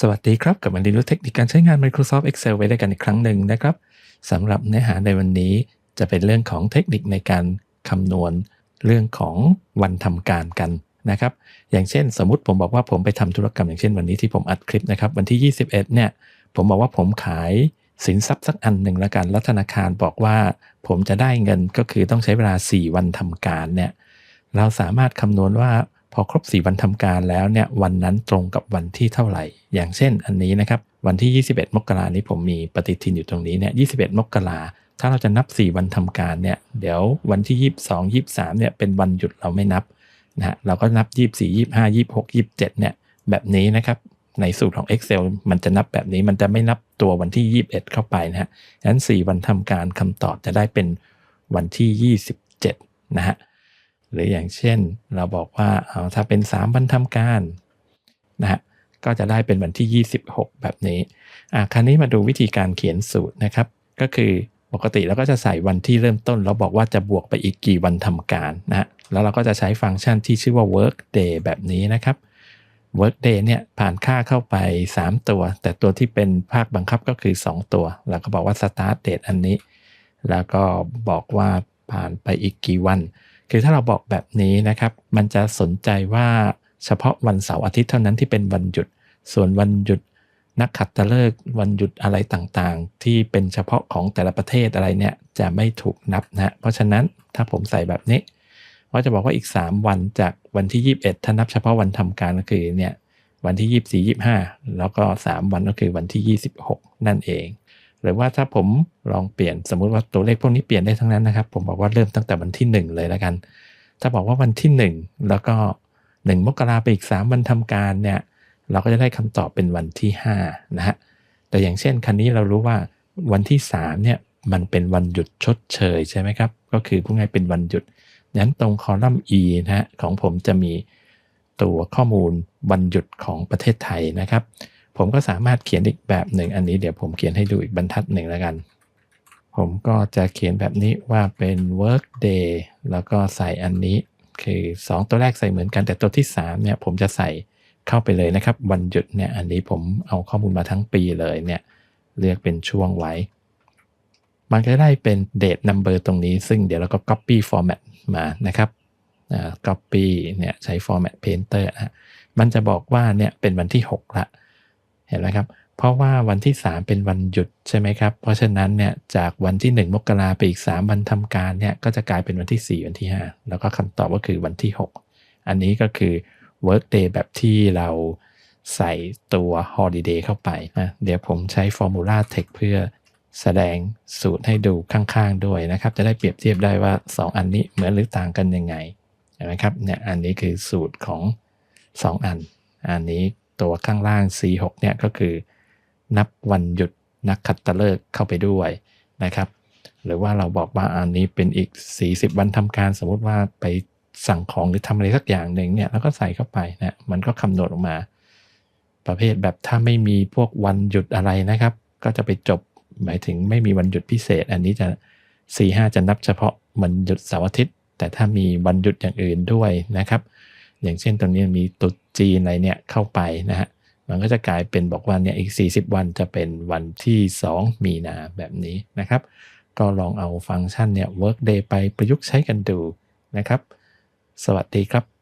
สวัสดีครับกลับมาเรียนรู้เทคนิคการใช้งาน Microsoft Excel ไว้ด้วยกันอีกครั้งหนึ่งนะครับสำหรับเนื้อหาในวันนี้จะเป็นเรื่องของเทคนิคในการคำนวณเรื่องของวันทำการกันนะครับ อย่างเช่น สมมติผมบอกว่าผมไปทำธุรกรรมอย่างเช่นวันนี้ที่ผมอัดคลิปนะครับ วันที่ 21 เนี่ย ผมบอกว่าผมขายสินทรัพย์สักอันหนึ่งแล้วกันแล้วธนาคารบอกว่าผมจะได้เงินก็คือต้องใช้เวลา 4 วันทำการเนี่ยเราสามารถคำนวณว่า พอครบ 4 วันทำการแล้วเนี่ยวันนั้นตรงกับวันที่เท่าไหร่ อย่างเช่นอันนี้นะครับวันที่ 21 มกรานี้ผมมีปฏิทินอยู่ตรงนี้เนี่ย21 มกราถ้าเราจะนับ 4 วันทำการเนี่ยเดี๋ยววันที่ 22 23เนี่ยเป็นวันหยุดเราไม่นับนะฮะเราก็นับ 24 25 26 27เนี่ยแบบนี้นะครับในสูตรของ Excel มันจะนับแบบนี้มันจะไม่นับตัววันที่ 21 เข้าไปนะฮะฉะนั้น 4 วันทำการคำตอบจะได้เป็นวันที่ 27นะฮะ หรืออย่างเช่นเราบอกว่าเอาถ้าเป็น 3 วันทำการนะฮะก็จะได้เป็นวันที่ 26 แบบนี้อะคราวนี้มาดูวิธีการเขียนสูตรนะครับ ก็คือปกติเราก็จะใส่วันที่เริ่มต้น แล้วบอกว่าจะบวกไปอีกกี่วันทำการนะฮะแล้วเราก็จะใช้ฟังก์ชันที่ชื่อว่า work day แบบนี้นะครับ work day เนี่ยผ่านค่าเข้าไป 3 ตัว แต่ตัวที่เป็นภาคบังคับก็คือ 2 ตัวแล้วก็บอกว่า start date อันนี้ แล้วก็บอกว่าผ่านไปอีกกี่วัน คือถ้าเราบอกแบบนี้นะครับ มันจะสนใจว่าเฉพาะวันเสาร์อาทิตย์เท่านั้นที่เป็นวันหยุด ส่วนวันหยุดนักขัตฤกษ์วันหยุดอะไรต่างๆ ที่เป็นเฉพาะของแต่ละประเทศอะไรเนี่ยจะไม่ถูกนับนะ เพราะฉะนั้นถ้าผมใส่แบบนี้ก็จะบอกว่าอีก 3 วันจากวันที่ 21 ถ้านับเฉพาะวันทำการก็คือเนี่ยวันที่ 24 25 แล้วก็ 3 วันก็คือวันที่ 26 นั่นเอง หรือว่าถ้าผมลองเปลี่ยนสมมุติว่าตัวเลขพวกนี้เปลี่ยนได้ทั้งนั้นนะครับ ผมบอกว่าเริ่มตั้งแต่วันที่ 1 เลยแล้วกัน ถ้าบอกว่าวันที่ 1 แล้วก็ 1 มกราไปอีก 3 วันทำการเนี่ยเราก็จะได้คำตอบเป็นวันที่5นะฮะแต่อย่างเช่นคันนี้เรารู้ว่าวันที่3เนี่ยมันเป็นวันหยุดชดเชยใช่ไหมครับ ก็คือพูดง่ายเป็นวันหยุดนั้นตรงคอลัมน์ E นะฮะของผมจะมีตัวข้อมูลวันหยุดของประเทศไทยนะครับ ผมก็สามารถเขียนอีกแบบหนึ่งอันนี้เดี๋ยวผมเขียนให้ดูอีกบรรทัดหนึ่งแล้วกัน ผมก็จะเขียนแบบนี้ว่าเป็น work day แล้วก็ใส่อันนี้คือ 2 ตัวแรกใส่เหมือนกันแต่ตัวที่3เนี่ยผมจะใส่เข้าไปเลยนะครับ วันหยุดเนี่ยอันนี้ผมเอาข้อมูลมาทั้งปีเลยเนี่ยเลือกเป็นช่วงไว้ มันก็ได้เป็น date number ตรงนี้ ซึ่งเดี๋ยวเราก็ copy format มานะครับ copy เนี่ยใช้ format painter นะมันจะบอกว่าเนี่ยเป็นวันที่ 6 ละ เห็นไหมครับ เพราะว่าวันที่ 3 เป็นวันหยุดใช่ไหมครับ เพราะฉะนั้นเนี่ยจากวันที่ 1 มกราไปอีก 3 วันทำการเนี่ยก็จะกลายเป็นวันที่ 4 วันที่ 5 แล้วก็คำตอบก็คือวันที่ 6 อันนี้ก็คือ work day แบบที่เราใส่ตัว holiday เข้าไปนะเดี๋ยวผมใช้ formula text เพื่อแสดงสูตรให้ดูข้างๆด้วยนะครับ จะได้เปรียบเทียบได้ว่า 2 อันนี้เหมือนหรือต่างกันยังไงเห็นไหมครับเนี่ยอันนี้คือสูตรของ 2 อัน อันนี้ ตัวข้างล่าง C6 เนี่ยก็คือ นับวันหยุดนักขัตฤกษ์เข้าไปด้วยนะครับ หรือว่าเราบอกว่าอันนี้เป็นอีก 40 วันทำการสมมุติว่าไปสั่งของหรือทำอะไรสักอย่างหนึ่งเนี่ยแล้วก็ใส่เข้าไปนะมันก็คำนวณออกมา ประเภทแบบถ้าไม่มีพวกวันหยุดอะไรนะครับ ก็จะไปจบหมายถึงไม่มีวันหยุดพิเศษ อันนี้จะ 4-5 จะนับเฉพาะวันหยุดเสาร์อาทิตย์ แต่ถ้ามีวันหยุดอย่างอื่นด้วยนะครับ อย่างเช่นตรงนี้มีตุด จีนอะไรเนี่ยเข้าไปนะฮะมันก็จะกลายเป็นบอกว่าเนี่ยอีก 40 วันจะเป็นวันที่ 2 มีนาแบบนี้นะครับ ก็ลองเอาฟังก์ชันเนี่ย workday ไปประยุกต์ใช้กันดูนะครับ สวัสดีครับ